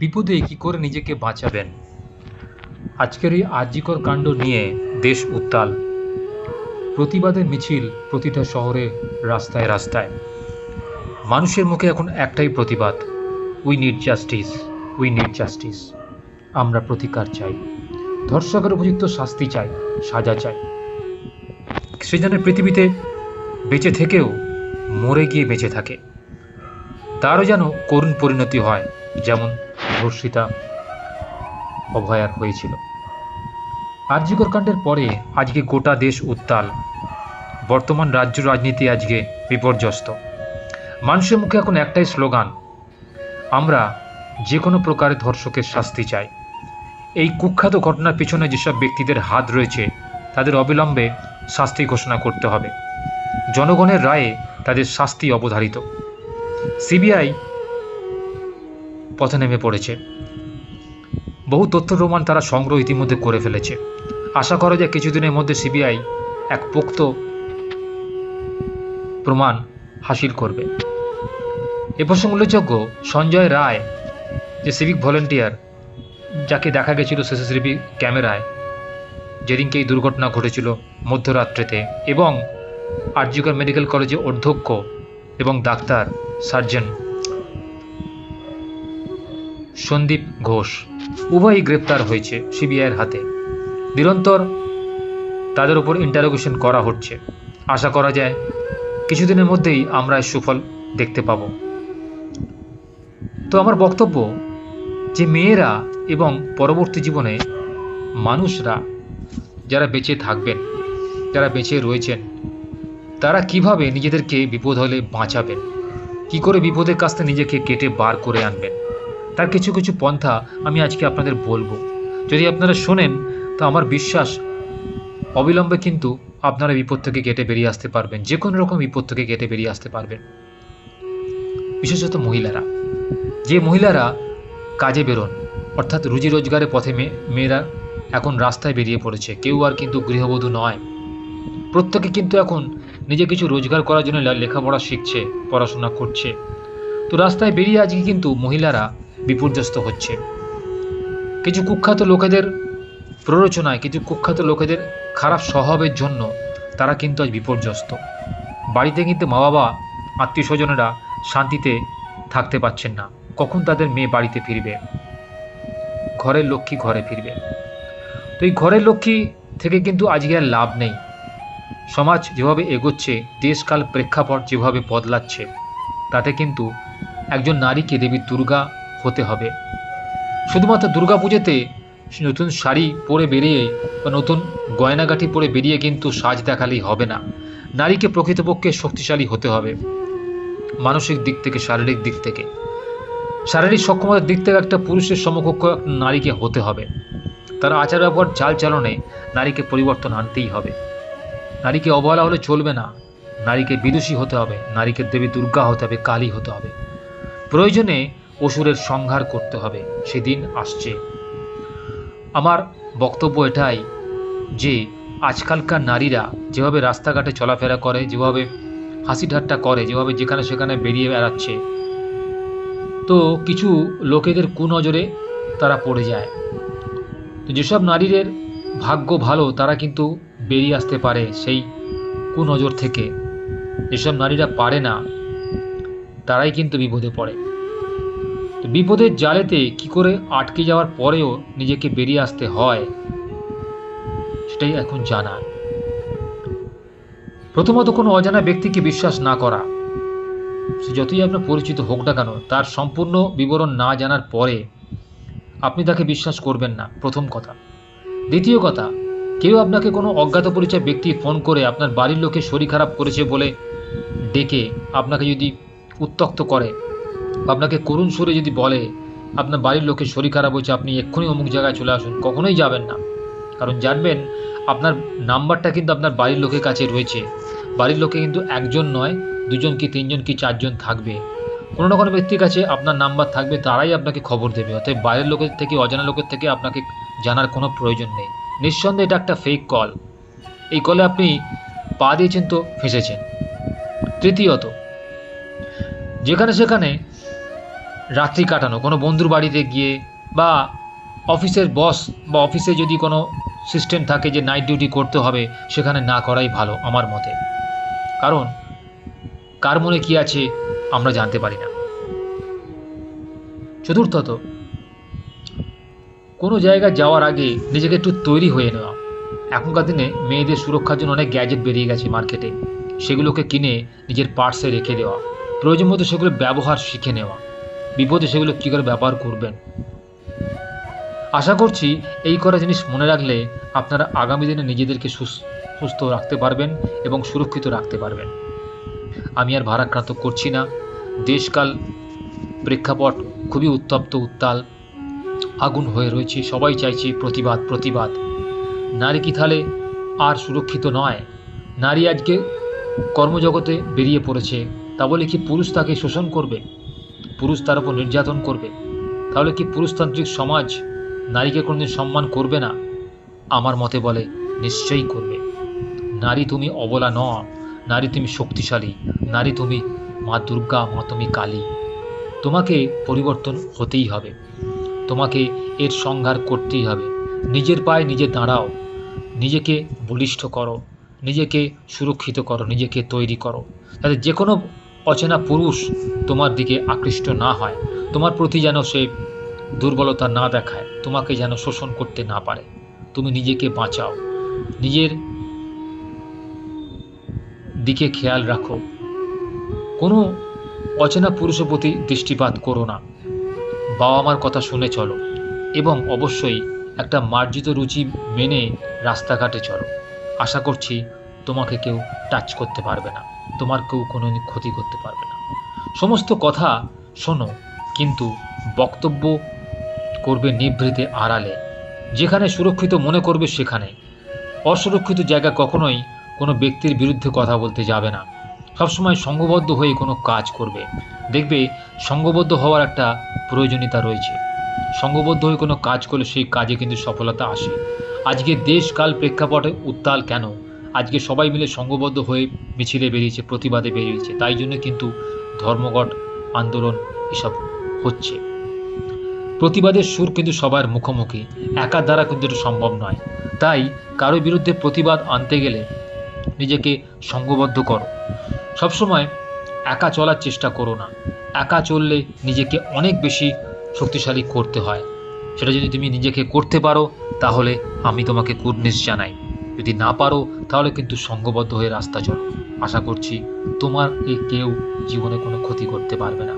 বিপদে কি করে নিজেকে বাঁচাবেন? আজকের এই আর্যিকর কাণ্ড নিয়ে দেশ উত্তাল। প্রতিবাদের মিছিল প্রতিটা শহরে রাস্তায় রাস্তায়। মানুষের মুখে এখন একটাই প্রতিবাদ we need justice we need justice আমরা প্রতিকার চাই। ধর্ষকের উপযুক্ত শাস্তি চাই, সাজা চাই। সে যেন পৃথিবীতে বেঁচে থেকেও মরে গিয়ে বেঁচে থাকে। তারও যেন করুণ পরিণতি হয়, যেমন ধর্ষিতা অভয়ার হয়েছিল। আর্যিকর কাণ্ডের পরে আজকে গোটা দেশ উত্তাল। বর্তমান রাজ্য রাজনীতি আজকে বিপর্যস্ত। মানুষের মুখে এখন একটাই স্লোগান, আমরা যে কোনো প্রকারে ধর্ষকের শাস্তি চাই। এই কুখ্যাত ঘটনার পিছনে যেসব ব্যক্তিদের হাত রয়েছে, তাদের অবিলম্বে শাস্তি ঘোষণা করতে হবে। জনগণের রায়ে তাদের শাস্তি অবধারিত। সিবিআই পথে নেমে পড়েছে। বহু তথ্য প্রমাণ তারা সংগ্রহ ইতিমধ্যে করে ফেলেছে। আশা করা যায় কিছুদিনের মধ্যে সিবিআই এক পোক্ত প্রমাণ হাসিল করবে। এ প্রসঙ্গে উল্লেখযোগ্য, সঞ্জয় রায়, যে সিভিক ভলেন্টিয়ার যাকে দেখা গেছিল সিসিটিভি ক্যামেরায় যেদিনকে এই দুর্ঘটনা ঘটেছিল মধ্যরাত্রিতে, এবং আরজিকর মেডিকেল কলেজে অধ্যক্ষ এবং ডাক্তার, সার্জন সন্দীপ ঘোষ। উভয়ই গ্রেপ্তার হয়েছে সিবিআইয়ের হাতে। নিরন্তর তাদের উপর ইন্টারোগেশন করা হচ্ছে। আশা করা যায় কিছুদিনের মধ্যেই আমরা সুফল দেখতে পাব। তো আমার বক্তব্য যে মেয়েরা এবং পরবর্তী জীবনে মানুষরা যারা বেঁচে থাকবেন, যারা বেঁচে রয়েছেন, তারা কীভাবে নিজেদেরকে বিপদ হলে বাঁচাবেন? কি করে বিপদের কাছ থেকে নিজেকে কেটে বার করে আনবেন? তার কিছু কিছু পন্থা আমি আজকে আপনাদের বলব। যদি আপনারা শোনেন, তো আমার বিশ্বাস অবিলম্বে কিন্তু আপনারা বিপদ থেকে কেটে বেরিয়ে আসতে পারবেন। যে কোনো রকম বিপদ থেকে কেটে বেরিয়ে আসতে পারবেন। বিশেষত মহিলারা। যে মহিলারা কাজে বেরোন, অর্থাৎ রুজি রোজগারের পথে মেয়ে মেয়েরা এখন রাস্তায় বেরিয়ে পড়েছে। কেউ আর কিন্তু গৃহবধূ নয়। প্রত্যেকে কিন্তু এখন নিজে কিছু রোজগার করার জন্য লেখাপড়া শিখছে, পড়াশোনা করছে। তো রাস্তায় বেরিয়ে আজকে কিন্তু মহিলারা বিপর্যস্ত হচ্ছে। কিছু কুখ্যাত লোকেদের প্ররোচনায়, কিছু কুখ্যাত লোকেদের খারাপ স্বভাবের জন্য তারা কিন্তু আজ বিপর্যস্ত। বাড়িতে কিন্তু মা বাবা আত্মীয় স্বজনেরা শান্তিতে থাকতে পারছেন না। কখন তাদের মেয়ে বাড়িতে ফিরবে? ঘরের লক্ষ্মী ঘরে ফিরবে। তো এই ঘরের লক্ষ্মী থেকে কিন্তু আজকে আর লাভ নেই। সমাজ যেভাবে এগোচ্ছে, দেশকাল প্রেক্ষাপট যেভাবে বদলাচ্ছে, তাতে কিন্তু একজন নারীকে দেবী দুর্গা হতে হবে। শুধুমাত্র দুর্গা পুজোতে নতুন শাড়ি পরে বেরিয়ে বা নতুন গয়নাগাঠি পরে বেরিয়ে কিন্তু সাজ দেখালেই হবে না। নারীকে প্রকৃতপক্ষে শক্তিশালী হতে হবে, মানসিক দিক থেকে, শারীরিক দিক থেকে। শারীরিক সক্ষমতার দিক থেকে একটা পুরুষের সমকক্ষ নারীকে হতে হবে। তার আচার ব্যবহার, চাল চালনে নারীকে পরিবর্তন আনতেই হবে। নারীকে অবহেলা হলে চলবে না। নারীকে বিদুষী হতে হবে, নারীকে দেবী দুর্গা হতে হবে, কালী হতে হবে। প্রয়োজনে অসুরের সংহার করতে হবে, সেদিন আসছে। আমার বক্তব্য এটাই যে, আজকালকার নারীরা যেভাবে রাস্তাঘাটে চলাফেরা করে, যেভাবে হাসি ঠাট্টা করে, যেভাবে যেখানে সেখানে বেরিয়ে বেড়াচ্ছে, তো কিছু লোকেদের কুনজরে তারা পড়ে যায়। তো যেসব নারীদের ভাগ্য ভালো, তারা কিন্তু বেরিয়ে আসতে পারে সেই কুনজর থেকে। যেসব নারীরা পারে না, তারাই কিন্তু বিপদে পড়ে। বিপদের জালেতে কি করে আটকে যাওয়ার পরেও নিজেকে বেরিয়ে আসতে হয়, সেটাই এখন জানা। প্রথমত কোনো অজানা ব্যক্তিকে বিশ্বাস না করা। সে যতই আপনার পরিচিত হোক না কেন, তার সম্পূর্ণ বিবরণ না জানার পরে আপনি তাকে বিশ্বাস করবেন না, প্রথম কথা। দ্বিতীয় কথা, কেউ আপনাকে কোনো অজ্ঞাত পরিচয় ব্যক্তি ফোন করে আপনার বাড়ির লোকে শরীর খারাপ করেছে বলে ডেকে আপনাকে যদি উত্তক্ত করে আপনাকে করুণ সুরে যদি বলে, আপনার বাড়ির লোকের শরীর খারাপ হয়েছে, আপনি এক্ষুনি অমুক জায়গায় চলে আসুন, কখনোই যাবেন না। কারণ জানবেন, আপনার নাম্বারটা কিন্তু আপনার বাড়ির লোকের কাছে রয়েছে। বাড়ির লোকে কিন্তু একজন নয়, দুজন কি তিনজন কি চারজন থাকবে। কোনো না কোনো ব্যক্তির কাছে আপনার নাম্বার থাকবে, তারাই আপনাকে খবর দেবে। অতএব বাইরের লোকের থেকে, অজানা লোকের থেকে আপনাকে জানার কোনো প্রয়োজন নেই। নিঃসন্দেহে এটা একটা ফেক কল এই কলে আপনি পা দিয়েছেন তো, ফেঁসেছেন। তৃতীয়ত, যেখানে সেখানে রাত্রি কাটানো, কোনো বন্ধুর বাড়িতে গিয়ে বা অফিসের বস বা অফিসে যদি কোনো সিস্টেম থাকে যে নাইট ডিউটি করতে হবে, সেখানে না করাই ভালো আমার মতে। কারণ কার মনে কী আছে আমরা জানতে পারি না। চতুর্থত, কোনো জায়গায় যাওয়ার আগে নিজেকে একটু তৈরি হয়ে নেওয়া। এখনকার দিনে মেয়েদের সুরক্ষার জন্য অনেক গ্যাজেট বেরিয়ে গেছে মার্কেটে। সেগুলোকে কিনে নিজের পার্সে রেখে দেওয়া। প্রয়োজন মতো সেগুলো ব্যবহার শিখে নেওয়া। বিপদে সেগুলো কী করে ব্যবহার করবেন? আশা করছি এই করা জিনিস মনে রাখলে আপনারা আগামী দিনে নিজেদেরকে সুস- সুস্থ রাখতে পারবেন এবং সুরক্ষিত রাখতে পারবেন। আমি আর ভারাক্রান্ত করছি না। দেশকাল প্রেক্ষাপট খুবই উত্তপ্ত, উত্তাল, আগুন হয়ে রয়েছে। সবাই চাইছে প্রতিবাদ প্রতিবাদ। নারী কি তাহলে আর সুরক্ষিত নয়? নারী আজকে কর্মজগতে বেরিয়ে পড়েছে। তা বলে কি পুরুষ তাকে শোষণ করবে? পুরুষ তার উপর নির্যাতন করবে, তাহলে কি পুরুষতান্ত্রিক সমাজ নারীকে কোনোদিন সম্মান করবে না? আমার মতে বলে, নিশ্চয়ই করবে। নারী তুমি অবলা ন নারী তুমি শক্তিশালী, নারী তুমি মা দুর্গা, মা তুমি কালী। তোমাকে পরিবর্তন হতেই হবে, তোমাকে এর সংহার করতেই হবে। নিজের পায়ে নিজে দাঁড়াও, নিজেকে বলিষ্ঠ করো, নিজেকে সুরক্ষিত করো, নিজেকে তৈরি করো, যাতে যে কোনো অচেনা পুরুষ তোমার দিকে আকৃষ্ট না হয়। তোমার প্রতি যেন সে দুর্বলতা না দেখায়, তোমাকে যেন শোষণ করতে না পারে। তুমি নিজেকে বাঁচাও। নিজের দিকে খেয়াল রাখো। কোনো অচেনা পুরুষের প্রতি দৃষ্টিপাত করো না। বাবা মার কথা শুনে চলো এবং অবশ্যই একটা মার্জিত রুচি মেনে রাস্তাঘাটে চলো। আশা করছি তোমাকে কেউ টাচ করতে পারবে না। তোমার কেউ কোনো ক্ষতি করতে পারবে না। সমস্ত কথা শোনো, কিন্তু বক্তব্য করবে নিভৃতে আড়ালে। যেখানে সুরক্ষিত মনে করবে সেখানে। অসুরক্ষিত জায়গা কখনোই কোনো ব্যক্তির বিরুদ্ধে কথা বলতে যাবে না। সবসময় সঙ্গবদ্ধ হয়ে কোনো কাজ করবে। দেখবে সঙ্গবদ্ধ হওয়ার একটা প্রয়োজনীয়তা রয়েছে। সঙ্গবদ্ধ হয়ে কোনো কাজ করলে সেই কাজে কিন্তু সফলতা আসে। আজকে দেশ কাল প্রেক্ষাপটে উত্তাল কেন? আজকে সবাই মিলে সঙ্গবদ্ধ হয়ে মিছিলে বেরিয়েছে, প্রতিবাদে বেরিয়েছে। তাই জন্য কিন্তু ধর্মঘট আন্দোলন এসব হচ্ছে। প্রতিবাদের সুর কিন্তু সবার মুখোমুখি একা দ্বারা কিন্তু এটা সম্ভব নয়। তাই কারও বিরুদ্ধে প্রতিবাদ আনতে গেলে নিজেকে সঙ্গবদ্ধ করো। সবসময় একা চলার চেষ্টা করো না। একা চললে নিজেকে অনেক বেশি শক্তিশালী করতে হয়। সেটা যদি তুমি নিজেকে করতে পারো, তাহলে আমি তোমাকে কুর্নিশ জানাই। যদি না পারো, তাহলে কিন্তু সঙ্গবদ্ধ হয়ে রাস্তা চলো। আশা করছি তোমার এই কেউ জীবনে কোনো ক্ষতি করতে পারবে না।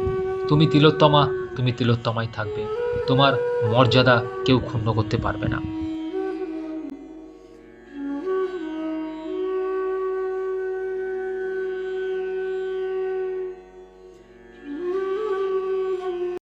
তুমি তিলোত্তমা, তুমি তিলোত্তমাই থাকবে। তোমার মর্যাদা কেউ ক্ষুণ্ণ করতে পারবে না।